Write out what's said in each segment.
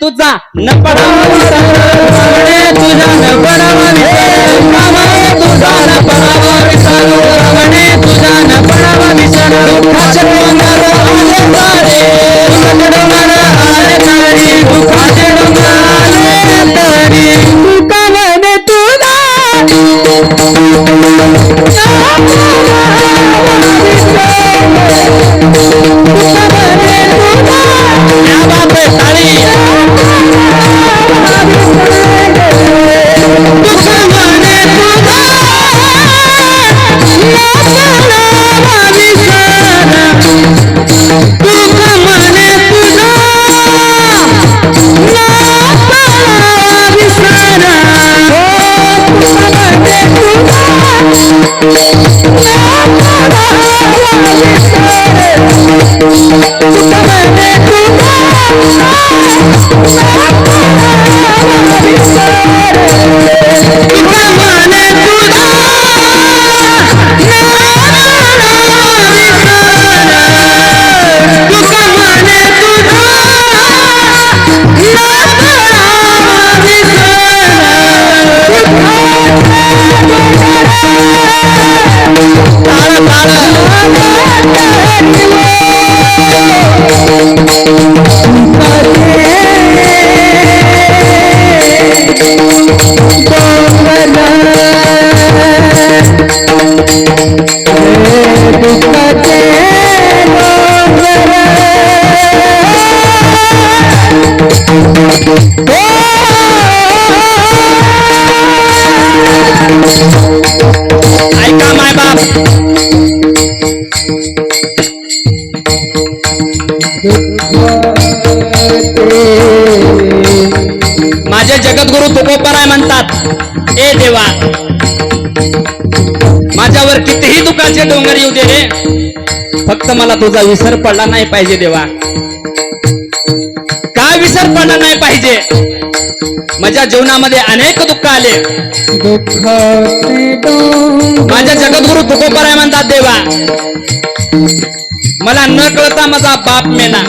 तुझा न तुझा न ऐका माय बाप. माझे जगद्गुरु तुकोपराय म्हणतात ए देवा माझ्यावर कितीही दुखाचे डोंगर येऊ दे रे फक्त मला तुझा विसर पडला नाही पाहिजे देवा. का विसरपणा नाही पाहिजे? माझ्या जीवनामध्ये अनेक दुःख आले. माझ्या जगद्गुरु तुकोपराय म्हणतात देवा मला न कळता माझा बाप मेला.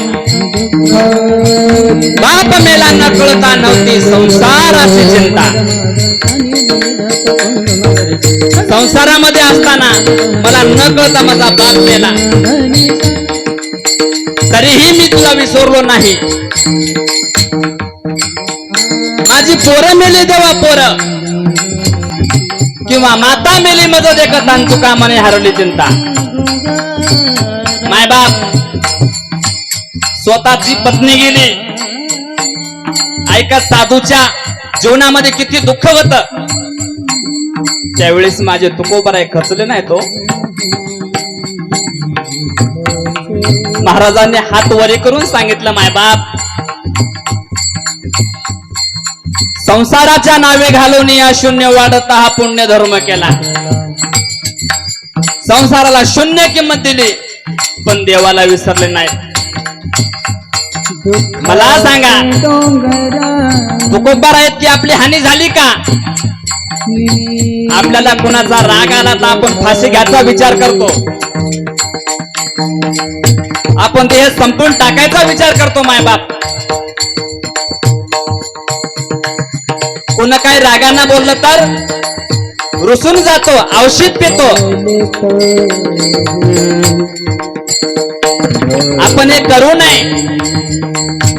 बाप मेला न कळता नव्हती संसाराची चिंता. संसारामध्ये असताना मला न कळता माझा बाप मेला. तरीही मी तुला विसरलो नाही. माझी पोरं मेली देवा पोरं. किंवा माता मेली मदत देखत आणि तुका मने हरवली चिंता. माय बाप स्वतःची पत्नी गेली. ऐका साधूच्या जीवनामध्ये किती दुःख होत. त्यावेळेस माझे तुकोबराय खचले नाही तो हो. महाराजांनी हात वरे करून सांगितलं माय बाप संसाराच्या नावे घालून या शून्य वाढत हा पुण्य धर्म केला. संसाराला शून्य किंमत दिली पण देवाला विसरले नाही मला सांगा तुकोबार आहेत की आपली हानी झाली का? आपल्याला कोणाचा राग आला तर आपण फाशी घ्यायचा विचार करतो. आपण ते संपून टाकायचा विचार करतो मायबाप कोण काही रागानं बोललं तर? रुसून जातो औषध पितो. आपण हे करू नये.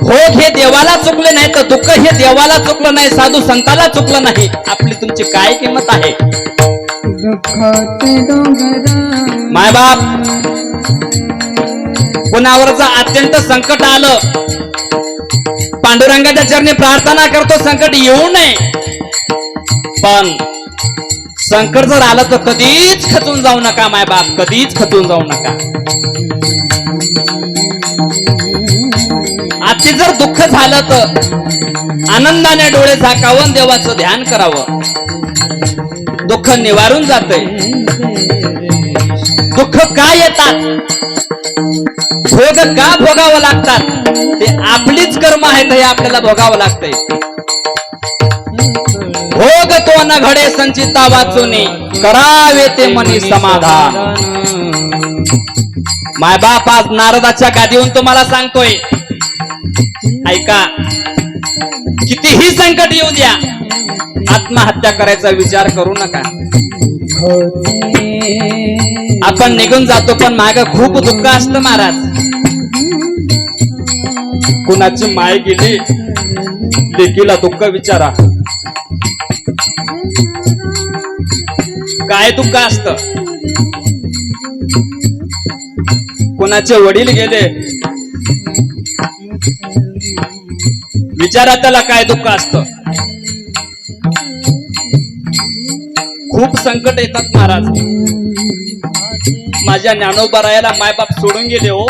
भोग हे देवाला चुकले नाही तर दुःख हे देवाला चुकलं नाही साधू संताला चुकलं नाही. आपली तुमची काय किंमत आहे? मायबाप कुणावरचं अत्यंत संकट आलं. पांडुरंगाच्या चरणी प्रार्थना करतो संकट येऊ नये. पण संकट जर आलं तर कधीच खचून जाऊ नका माय बाप कधीच खचून जाऊ नका. आजचे जर दुःख झालं तर आनंदाने डोळे झाकावून देवाचं ध्यान करावं. दुःख निवारून जातंय. दुःख का येतात? भोग का भोगावं लागतात? ते आपलीच कर्म आहेत हे आपल्याला भोगावं लागतंय. भोग तो न घडे संचिता वाचूने करावे ते मनी समाधान. मायबाप आज नारदाच्या गादीहून तुम्हाला सांगतोय. ऐका कितीही संकट येऊ द्या आत्महत्या करायचा विचार करू नका. आपण निघून जातो पण माग खूप दुःख असतं महाराज. कुणाची माय गेली लेकीला दुःख विचारा. काय दुःख असत? कुणाचे वडील गेले विचारा त्याला काय दुःख असतं. संकट येतात महाराज. माझ्या ज्ञानोबरायाला मायबाप सोडून गेले हो.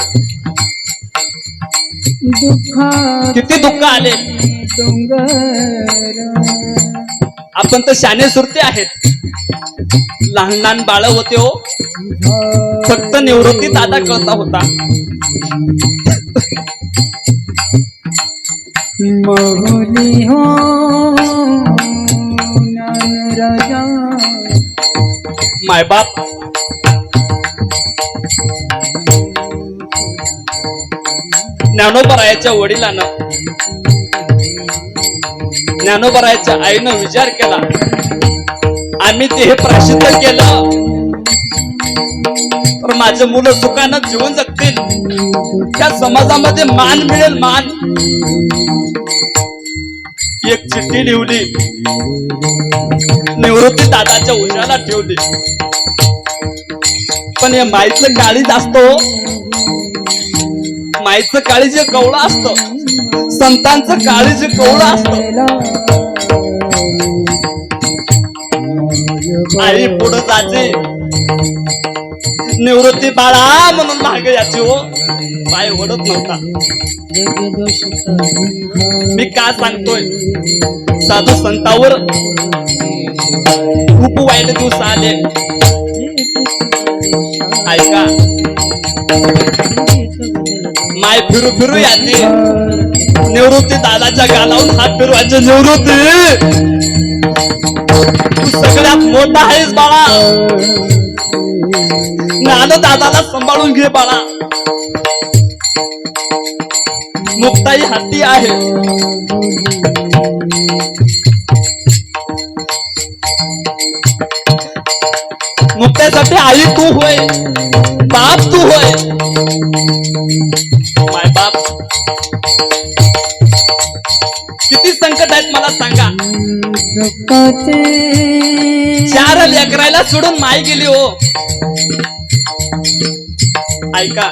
किती दुःख आले. आपण तर शाने सुरते आहेत. लहान लहान बाळ होते हो. फक्त निवृत्ती दादा कळता होता. हो मायबाप ज्ञानोबरायाच्या वडिलानं ज्ञानोबरायाच्या आईनं विचार केला. आम्ही ते हे प्रसिद्ध केलं. तर माझे मुलं सुखानं जीवन जगतील. त्या समाजामध्ये मान मिळेल मान. चिठ्ठी लिहिली. निवृत्ती दादाच्या उशाला ठेवली. पण हे माईचं काळीज असतो हो. माईचं काळी जे कवळं असतं. संतांचं काळी जे कवळं असतं. आई पुढे जाते. निवृत्ती बाळा म्हणून मागे याची हो. पाय ओढत नव्हता. मी का सांगतोय? साधू संतावर खूप वाईट दिवस आले. ऐका. माय फिरू फिरू याचे निवृत्ती दादाच्या गालावून हात फिरवायचे निवृत्ती. तू सगळ्यात मोठा आहेस बाळा. दादाला घे बाळा. मुक्ताई हाती आहे. मुक्त्यासाठी आई तू होय. बाप तू माय बाप. किती संकट आहेत मला सांगा. चार लेकरायला सोडून माय गेली हो. ऐका.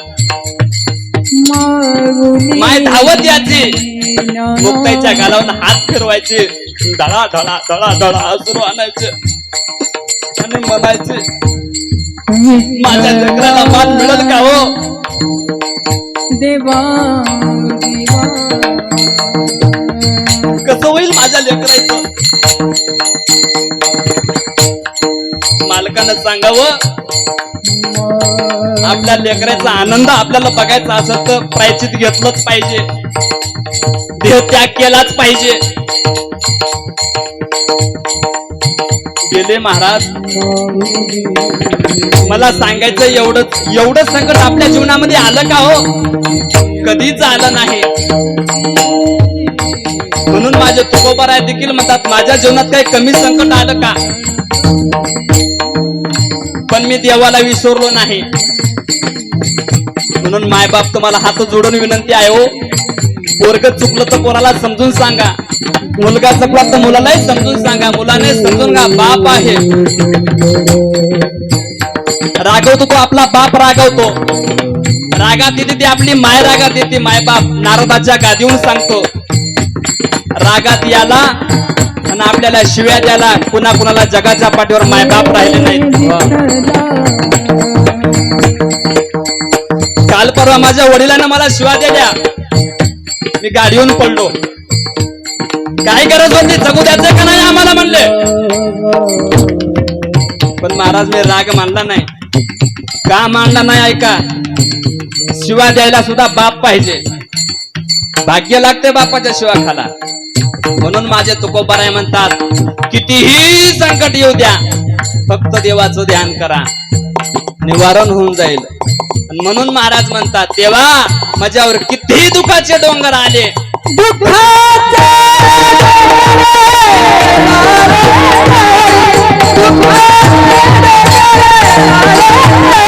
माय धावत याची मुक्ताईच्या गालावून हात फिरवायचे. धडा धडा धडा धडा असरू आणायचे आणि म्हणायचे माझ्या लेकराला मान मिळेल का हो? देवा कसं होईल माझ्या लेकरायचं? मालकानं सांगावं. आपल्या लेकराचा आनंद आपल्याला बघायचा असत तर प्रायचित घेतलंच पाहिजे. देह त्याग केलाच पाहिजे. गेले महाराज. मला सांगायचं एवढंच एवढं संकट आपल्या जीवनामध्ये आलं का हो? कधीच आलं नाही. म्हणून माझे तुकोबाराय देखील म्हणतात माझ्या जीवनात काही कमी संकट आलं का? पण मी देवाला विसरलो नाही. म्हणून मायबाप तुम्हाला हात जोडून विनंती आहे हो. पोरग चुकलं तर कोणाला समजून सांगा. मुलगा चुकला तर मुलालाही समजून सांगा मुलाने समजून घ्या बाप आहे. रागवतो तो आपला बाप रागवतो. रागात येते ती आपली माय रागात येते माय बाप नारदाच्या गादीहून सांगतो. रागात याला आणि आपल्याला शिव्या द्याला कुणा कुणाला जगाच्या पाठीवर मायबाप राहिले नाहीत. काल परवा माझ्या वडिलांना मला शिवा दिल्या मी गाडीहून पडलो. काय गरज होती जगू द्यायचं का नाही? आम्हाला म्हणले. पण महाराज मी राग मानला नाही. का मानला नाही ऐका. शिवा द्यायला सुद्धा बाप पाहिजे. भाग्य लागते बापाच्या शिवा खाला म्हणून माझे तुकोबाराय म्हणतात कितीही संकट येऊ द्या फक्त देवाचं ध्यान करा. निवारण होऊन जाईल. म्हणून महाराज म्हणतात देवा माझ्यावर कितीही दुखाचे डोंगर आले. दुःखाचे! Hare Krishna